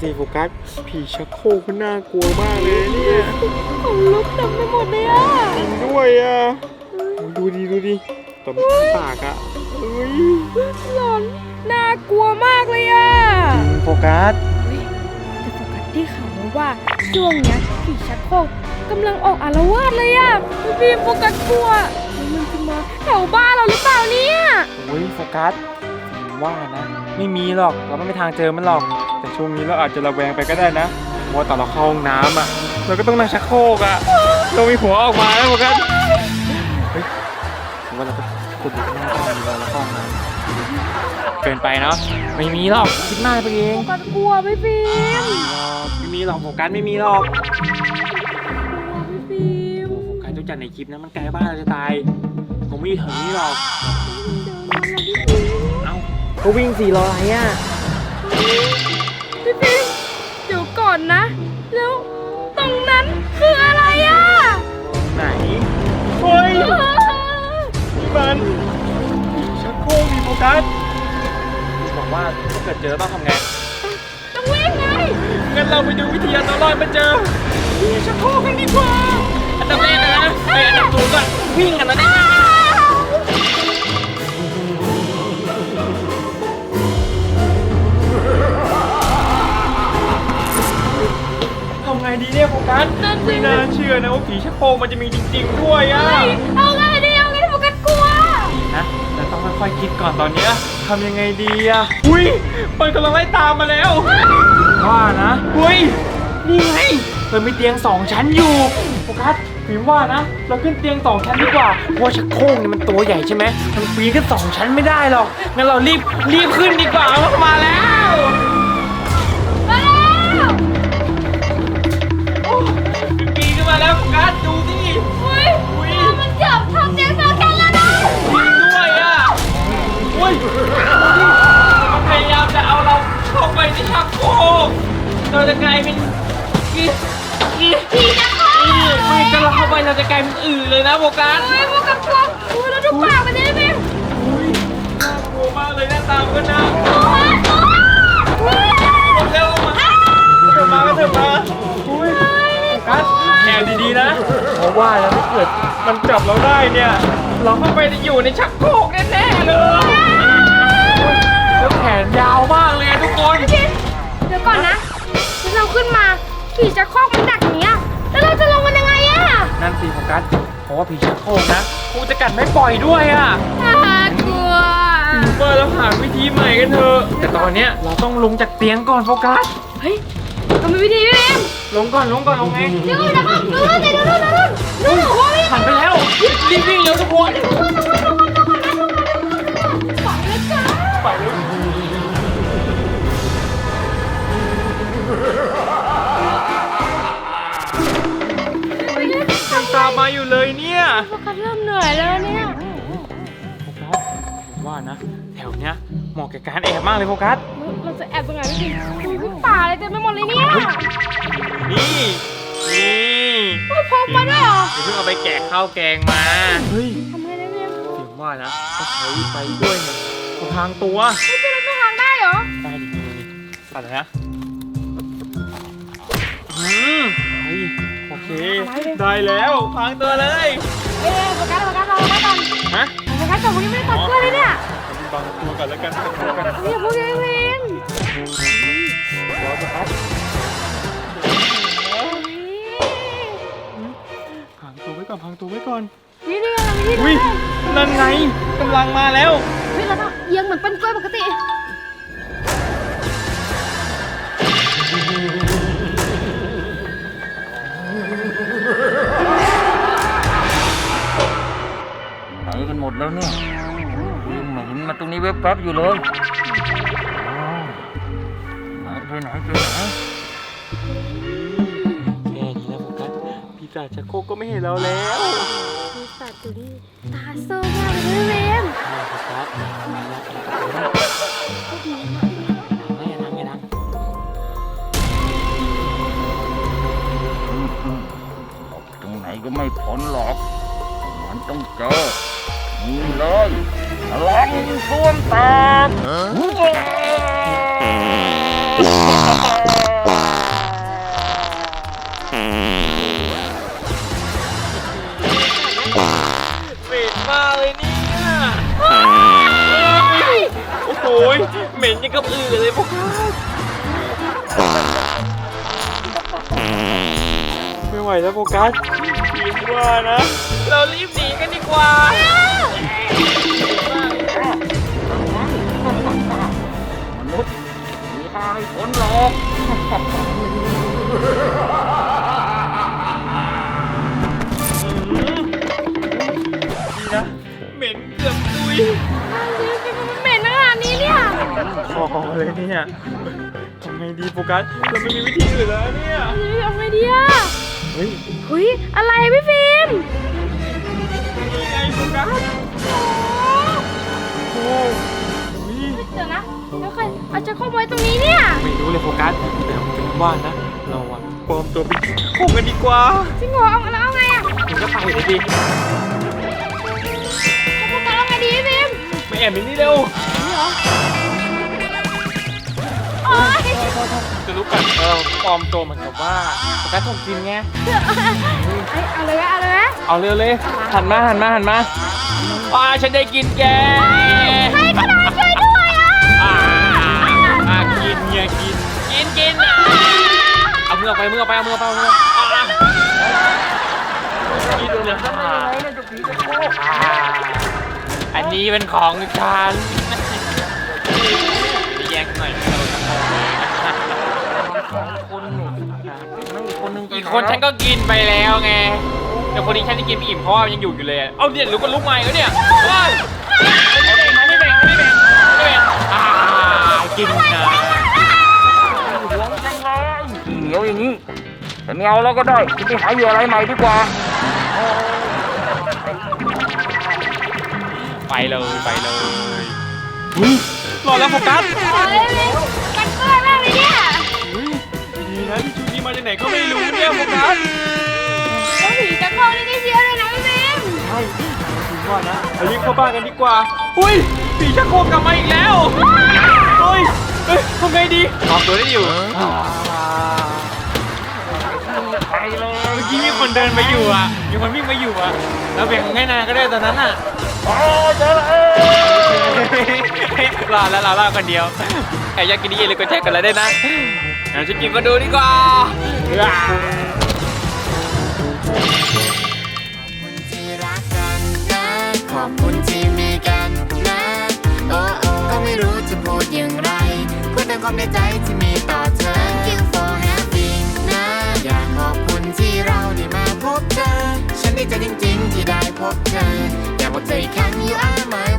สิโฟกัสผีชักโครกมันน่ากลัวมากเลยเนี่ยขนลุกเต็มไปหมดเลยอะจริงด้วยอะดูดิดูดิตบปากอะเอ้ยหลอนน่ากลัวมากเลยอะโฟกัสเฮ้ยแต่โฟกัสที่ข่าวมาว่าช่วงเนี้ยผีชักโครกกำลังออกอารวาสเลยอะพี่บีมโฟกัสกลัวแล้วมันจะมาแถวบ้านเราหรือเปล่าเนี่ยโอ้ยโฟกัสผมว่านะ ไม่มีหรอกเราไม่มีทางเจอมันหรอก แต่ช่วงนี้เราอาจจะระแวงไปก็ได้นะเพราะว่าตอนเราเข้าห้องน้ำอะเราก็ต้องนั่งชักโครกอะเรามีหัวออกมาแล้วโฟกัสเฮ้ยผมว่าเราก็กดอยู่ข้างหน้าบ้านดีกว่าเราเข้าห้องน้ำเกินไปเนาะไม่มีหรอกคิดมากไปเองโฟกัสกลัวพี่บีมไม่มีหรอกโฟกัสไม่มีหรอกพี่บีมโฟกัสต้องจัดในคลิปนะมันไกลบ้านเราจะตายผมไม่อยู่แถวนี้หรอกเอ้า ก็วิ่งสี่รออะไรอะพี่บีมเดี๋ยวก่อนนะ แล้วตรงนั้นคืออะไรอะไหนเฮ้ยนี่มันชักโครกมีโฟกัสบอกว่าถ้าเกิดเจอต้องทำไงต้องวิ่งไงงั้นเราไปดูวิธีเอาตัวรอดมาเจอมีชักโครกกันดีกว่าอันดับแรกนะไออันดับสูงก่อนวิ่งกันนะเนี่ย ดีเนี่ยโฟกัสนั่นสิ ไม่น่าเชื่อนะว่าผีชักโครกมันจะมีจริง ๆ ด้วยอะเฮ้ยเอาไงดีเอาไงดีโฟกัสกลัว นะเราต้องค่อยๆคิดก่อนตอนเนี้ยทำยังไงดีอะอุ้ยมันกำลังไล่ตามมาแล้วว่านะอุ้ยนี่ไงมันมีเตียงสองชั้นอยู่โฟกัสพิมว่านะ เราขึ้นเตียงสองชั้นดีกว่าเพราะว่าชักโครกเนี่ยมันตัวใหญ่ใช่ไหมมันปีนขึ้นสองชั้นไม่ได้หรอกงั้นเรารีบรีบขึ้นดีกว่ามันมาแล้ว เราจะกลายเป็นกีกีผีจะเข้าไม่ถ้าเราเข้าไปเราจะกลายเป็นอื่นเลยนะโฟกัสเฮ้ยโฟกัสกลัวอุ้ยแล้วดูปากมันนี่พี่อุ้ยน่ากลัวมากเลยหน้าตามนก็น่าโอ้ยโอ้ยหมดแล้วมาเถิดมาเถิดมาอุ้ยกัสแอบดีๆนะเพราะว่าแล้วถ้าเกิดมันจับเราได้เนี่ย เราเข้าไปจะอยู่ในชักโครกแน่ๆเลยแล้วแขนยาวมาก มาผีจะคอกมันดักอย่างเนี้ย แล้วเราจะลงมันยังไงอะนั่นสิโฟกัสเพราะว่าผีชักโครกนะกูจะกัดไม่ปล่อยด้วยอะน่ากลัว เปิดแล้วหาวิธีใหม่กันเถอะ แต่ตอนเนี้ยเราต้องลงจากเตียงก่อนโฟกัส เฮ้ยเรามีวิธีพี่เอ็มลงก่อนลงก่อนลงไงเดี๋ยวก่อนเดี๋ยวก่อนดูนู่นสิดูนู่นดูนู่นดูนู่นโอ้ยหันไปแล้วรีบวิ่งเร็วทุกคนไปแล้วจ้าไปเลย อยู่เลยเนี่ยโฟกัสเริ่มเหนื่อยแล้วเนี่ย โฟกัสผมว่านะ แถวเนี้ยเหมาะแก่การแอบมากเลยโฟกัส เราจะแอบตรงไหนพี่ดูพวกป่าอะไรเต็มไปหมดเลยเนี่ยนี่นี่เฮ้ยพกมาด้วยเหรอเดี๋ยวเพิ่งเอาไปแกะข้าวแกงมาเฮ้ยทำไงได้พี่เอ็มเสียงว่านะก็ใช้ไปด้วยเนี่ยเอาทางตัวเฮ้ยจะเราไปทางได้เหรอได้ดินี่นี่ตัดเลยนะอืมเฮ้ยโอ เค ได้แล้วพางตัวเลย เอ้ยโฟกัสโฟกัสเราไว้ก่อนฮะโฟกัสก่อนผมยังไม่ได้ตัดกล้วยเลยเนี่ยบางตัวก่อนแล้วกันบางตัวกันเฮ้ยอย่าพูดเลยพี่เอ็มรอสักพักพางตัวไว้ก่อนพางตัวไว้ก่อนนี่นี่อะไรนี่อุ้ยนั่นไงกำลังมาแล้ว เฮ้ยเราต้องเอียงเหมือนเป็นกล้วยปกติ แวบๆอยู่เลยอ้าวไหนไปไหนไปไหนแค่นี้นะโฟกัสพี่จ่าชักโครกก็ไม่เห็นเราแล้วมีสัตว์ตัวนี้ตาโซ่มากเลยพี่เอ็มใช่โฟกัสมาแล้วไม่ยังไม่ยังหลบตรงไหนก็ไม่พ้นหรอก มันต้องเจอ นี่เลยพลังส้วมแตกเหม็นมากเลยเนี่ยโอ้โหเหม็นยังกับอื่นเลยพวก ไม่ไหวแล้วโฟกัสคิดว่านะ เรารีบหนีกันดีกว่า มนุษย์มีทางให้พ้นหรอกดีนะ เหม็นเกือบตุยมันเหม็นขนาดนี้เนี่ย คอเลยเนี่ยทำไงดีโฟกัสเราไม่มีวิธีอื่นแล้วเนี่ยเฮ้ยเอาไงดีอะ เฮ้ยเฮ้ยอะไรพี่ฟิล์มนี่ไงโฟกัสโอ้ยเดี๋ยวนะแล้วใครเอาจะเข้าไว้ตรงนี้เนี่ยไม่รู้เลยโฟกัสแต่เอาเป็นว่านะ เราอะปลอมตัวเป็นโคงกันดีกว่าจริงเหรอเอาแล้วเอาไงอะถึงก็ไปเลยดิจะโฟกัสเอาไงดีพี่ฟิล์มไม่แอบนี่เร็วโยจะรู้กันเออปลอมตัวเหมือนกับว่าโฟกัสถูกกินไง เอ้ยเอาเลยอะเอาเลยอะเอาเร็วเลย หันมาหันมาหันมาอ่าฉันได้กินแกใครก็ได้ช่วยด้วยอะอ่าอ่ากินเนี่ยกิน กินกินอะเอามือออกไปมือออกไปเอามือออกไปเอามือออกไปอ่ากินเลยอ่าอ่าอันนี้เป็นของฉันแย่งหน่อยเราจะพอเลย สองคนนี่ไม่อีกคนหนึงไปอีกคนฉันก็กินไปแล้วไง แต่คนนี้ฉันที่กินไม่อิ่มเพราะว่ามันยังอยู่อยู่เลยอะเอาเนี่ยลุกก็ลุกใหม่แล้วเนี่ยว้ายไม่แบ่งไม่แบ่งไม่แบ่งไม่แบ่งอ่ากินนะหวงจังเลยเหนียวอย่างนี้แต่ไม่เอาแล้วก็ได้จะไปหาเหยื่ออะไรใหม่ดีกว่า ไปเลยไปเลยรอแล้วโฟกัส โอ๊ยมันเปื้อนมากเลยเนี่ยอุ๊ย ดีนะที่ชุดนี้มาจากไหนก็ไม่รู้เนี่ยโฟกัสต้องผีจะเข้านี่ได้เชียวเลยนะพี่ฟิล์มใช่ถึงว่านะเอารีบเข้าบ้านกันดีกว่า อุ้ยผีชักโครกกลับมาอีกแล้วเฮ้ยเฮ้ยทำไงดีตอบตัวได้อยู่อ่าไปเลยเมื่อกี้มีคนเดินมาอยู่อะมีคนวิ่งมาอยู่อะแล้วแบ่งให้นายก็ได้ตอนนั้นอะโอ้เจอแล้วรอแล้วเราเล่าคนเดียวใครอยากกินนี่อย่าลืมกดแชร์กันเลยได้วยนะ งั้นจะกินก็ดูดีกว่าที่รักกันนะขอบคุณที่มีกันนะ โอ้โอ้ก็ไม่รู้จะพูดอย่างไร พูดแต่ความในใจที่มีต่อเธอ Thank you for having นะ อยากขอบคุณที่เราได้มาพบเธอ ฉันดีใจจริงๆที่ได้พบเธอ อยากบอกเธออีกครั้ง you are my